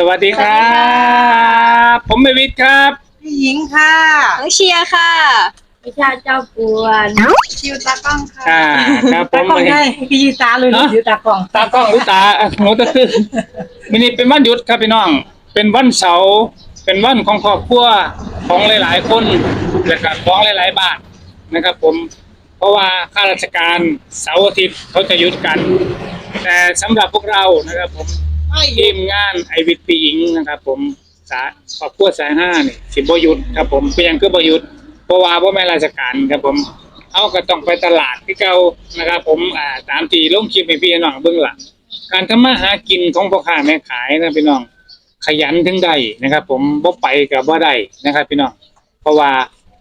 สวัสดีครับ ผมเมวิทครับ พี่หญิงค่ะน้องเชียร์ค่ะไม่ใช่เจ้าปวนชิวตากล้องค่ะอ่าครับผตามกล้องได้พี่ยีตาเลยหรือชิวตากล้องตากล้องหรือตาอะหนูตะคือวันนี้เป็นวันหยุดครับพี่น้อง เป็นวันเสาร์เป็นวันของครอบครัวของหลายๆคนและก็ของหลายๆบ้านนะครับ ผม เพราะว่าข้าราชการเสาร์อาทิตย์เขาจะหยุดกัน แต่สำหรับพวกเรานะครับผมไม่ ทีมงานไอวิทปีอิงนะครับ ผมสาครอบครัวสายห้านี่สิบหยุดครับ ผมเป็นยังคือบหยุดเพราะว่าพ่แม่นราชการครับ ผม เอาก็ต้องไปตลาดที่เก่านะครับ ผมอ่าตามที่ลงคลิปให้พี่น้องเบื้องหลังการทำมาหากินของพ่อค้าแม่ขายนะพี่น้องขยันถึงได้นะครับ ผมบ่ไปกับบ่ได้นะครับ พี่น้องเพราะว่า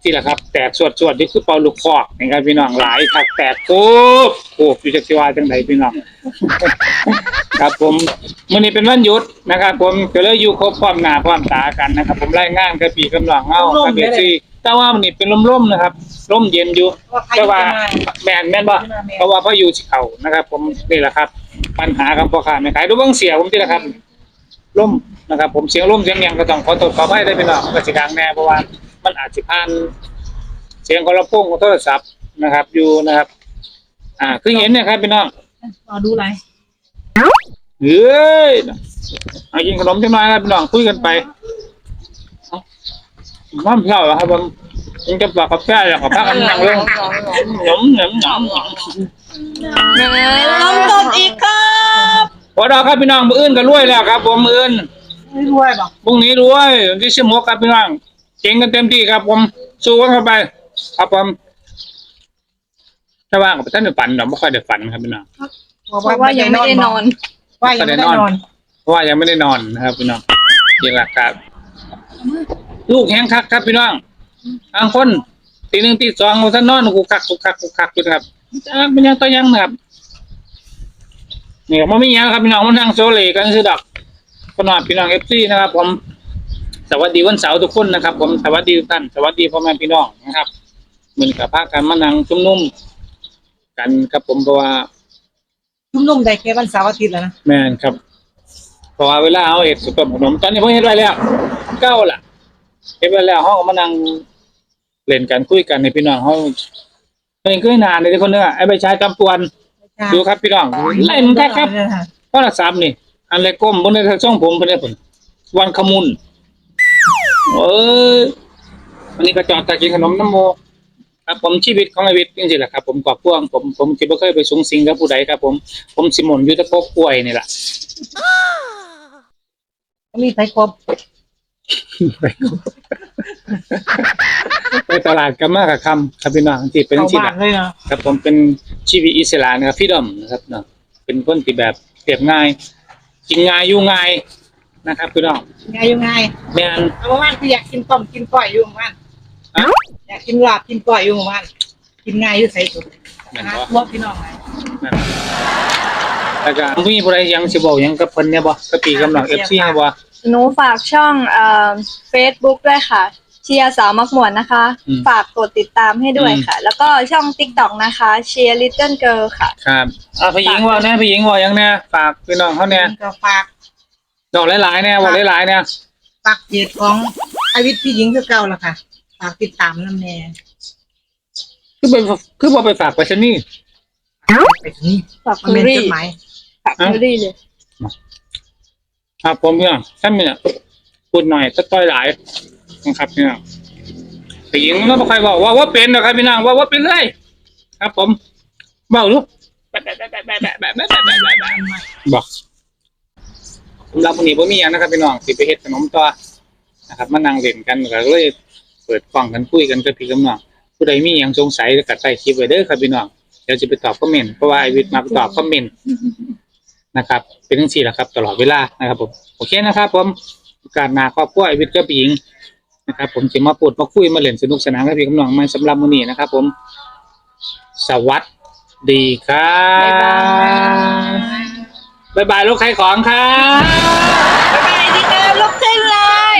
ที่แหละครับ แตกสวดสวดนี่คือเป่าลูกคอกนะครับพี่น้องหลายคักแตกโคบโคบอยู่จักสิว่าจังไดพี่น้อง ครับผมมื้อนี้เป็นวันหยุดนะครับ ผมก็เลยอยู่ครบพร้อมหน้าพร้อมตากันนะครับ ผมรายงานกับพี่กำลังเฮาครับเบียซี่แต่ว่ามื้อนี้เป็นลมๆนะครับลมเย็นอยู่ว่าใครแต่จะว่ามาแม่นแม่นบ่เพราะว่าพายุสิเข้านะครับ ผมนี่แหละครับ ปัญหากับพ่อค้าแม่ขายดูเบิ่งเสียผมติละครับลมนะครับ ผมเสียงลมเสียงหยังก็ต้องขอโทษขออภัยได้พี่น้องก็สิดังแน่เพราะว่า มันอาจสิผ่านเสียงของลำโพงของโทรศัพท์นะครับ อยู่นะครับ อ่าคือเห็นเนะครับพี่น้องรอดูไรเฮ้ยเอากินขนมจังหน่อยครับพี่น้องคุยกันไปเอาน้ำเปล่าเหรอครับผมยังจะบอกกับแฟนอยากกับพักกันนั่งเรื่องหนมหนมหนมหนมน้องตบอีกครับพอดอกครับพี่น้องมืออื่นก็รวยแล้วครับผมมืออื่นไม่รวยบอกพรุ่งนี้รวยวันที่สิบหกครับพี่น้อง เก่งกันเต็มที่ครับ ผมสู้กันเข้าไป ครับผมถ้าว่างกับท่านได้ฝันเราไม่ค่อยได้ฝันครับพี่น้อง เพราะว่ายังไม่ได้นอน ว่ายังไม่ได้นอน เพราะว่ายังไม่ได้นอนนะครับพี่น้องจริงหลักครับ ลูกแห้งคักครับพี่น้องบางคนตีหนึ่งตีสองมันท่านนอนกูคักกูคักกูคักอยู่ครับจ้าเป็นยังตัวยังนะครับนี่มันไม่ยังครับพี่น้องมันนั่งโซเลกันคือดอกขนอดพี่น้องเอฟซีนะครับผม สวัสดีวันเสาร์ทุกคนนะครับ ผมสวัสดีทุกท่านสวัสดีพ่อแม่พี่น้องนะครับเหมือนกับพากันมานั่งชุมนุมกันครับผมเพราะว่าชุ่มนุ่มได้แค่วันเสาร์อาทิตย์แล้วนะแม่นครับเพราะว่าเวลาเอาเห็ดสุกขนมตอนนี้ผมเห็ดไว้แล้วเก้าล่ะเห็ดไว้แล้วห้องก็มานั่งเล่นกันคุยกันในพี่น้องห้องเป็นคือนานเลยที่คนเนื้อไอ้ใบชายกำปวนดูครับพี่น้องไล่มันแท้ครับก็ละสามนี่ อันเล็กก้มบนในช่องผมเป็นไงผลวันขมุน เอ้ยวันนี้ก็จอดตากินขนมน้ำโมครับผมชีวิตของไอวิทย์จริงๆแหละครับผมกอบพ่วงผมผมคิดว่าเคยไปสูงสิงกับผู้ใดครับ ผมผมสิหมนอยุทธภพกล้วยนี่แหละมีไทยครบไปตลาดกันมากกับคำครับพี่น้องที่เป็นเข้าที่บ้าแบนบเลยเนาะครับผมเป็นชีวิตอิสระนะครับพี่ดอมนะครับเนาะเป็นคนที่แบบเรียบง่าย กินง่ายอยู่ง่าย นะครับพี่น้องไงยังไงแม่นเอาประมาณคืออยากกินต้มกินก้อยอยู่ประมาณอะอยากกินลาบกินก้อยอยู่ประมาณกินง่ายอยู่ใส่ถุงแม่นนะบ่พวกพี่น้องไงแม่นแล้วก็มีผู้ใดยังสิบอกหยังกับเพิ่นเนี่ยบ่กับปีกำลัง FC ให้บ่หนูฝากช่องเอ่อเฟซบุ๊กด้วยค่ะ เชียร์สาวมักหมวนนะคะอืมฝากกดติดตามให้ด้วยอืมค่ะ แล้วก็ช่องติ๊กต็อกนะคะเชียร์ลิตเติ้ลเกิร์ลค่ะ ครับอ่าพี่หญิงว่าแน่พี่หญิงว่าหยังแน่ฝากพี่น้องเขาแน่ก็ฝาก ดอกหลายๆแน่ว่าหลายๆแน่ฝากเพจของไอวิทย์พี่หญิงคือเก่าแล้วค่ะฝากติดตามน้ำแน่คือไปคือบ่ไปฝากไปชนี่ไปถึงนี่ฝากมันคุเป็นรี่จดหมายฝากคุรี่เลยครับผมเนี่ยท่านเนี่ยพูดหน่อยสักต้อยหลายนะครับเนี่ยผู้หญิงก็ไม่ค่อยบอกว่าว่าเป็นนะครับพี่นางว่าว่าเป็นเลยครับ ผมเบาลูกบอก สำหรับวันนี้ผมมีอย่างนะครับพี่น้องสิไปเฮ็ดขนมตัวนะครับมานั่งเล่นกันก็เลยเปิดกล้องกันคุยกันกับพี่กับน้องผู้ใดมีอย่างสงสัยก็ใส่คลิปไว้เด้อครับพี่น้องเดี๋ยวจะไปตอบคอมเมนต์เพราะว่าไอวิทมาตอบคอมเมนต์นะครับ เป็นทั้งสี่แหละครับ ตลอดเวลานะครับผมโอเคนะครับ ผมกาสหนาครอบครัวไอวิทกับหญิงนะครับ ผมจะมาพูดมาคุยมาเล่นสนุกสนานกับพี่กับน้องมาสำหรับมื้อนี้นะครับ ผมสวัสดีครับ บายบายลูกใครของครับ บ๊ายบายดีเกิร์ลลุกขึ้นเลย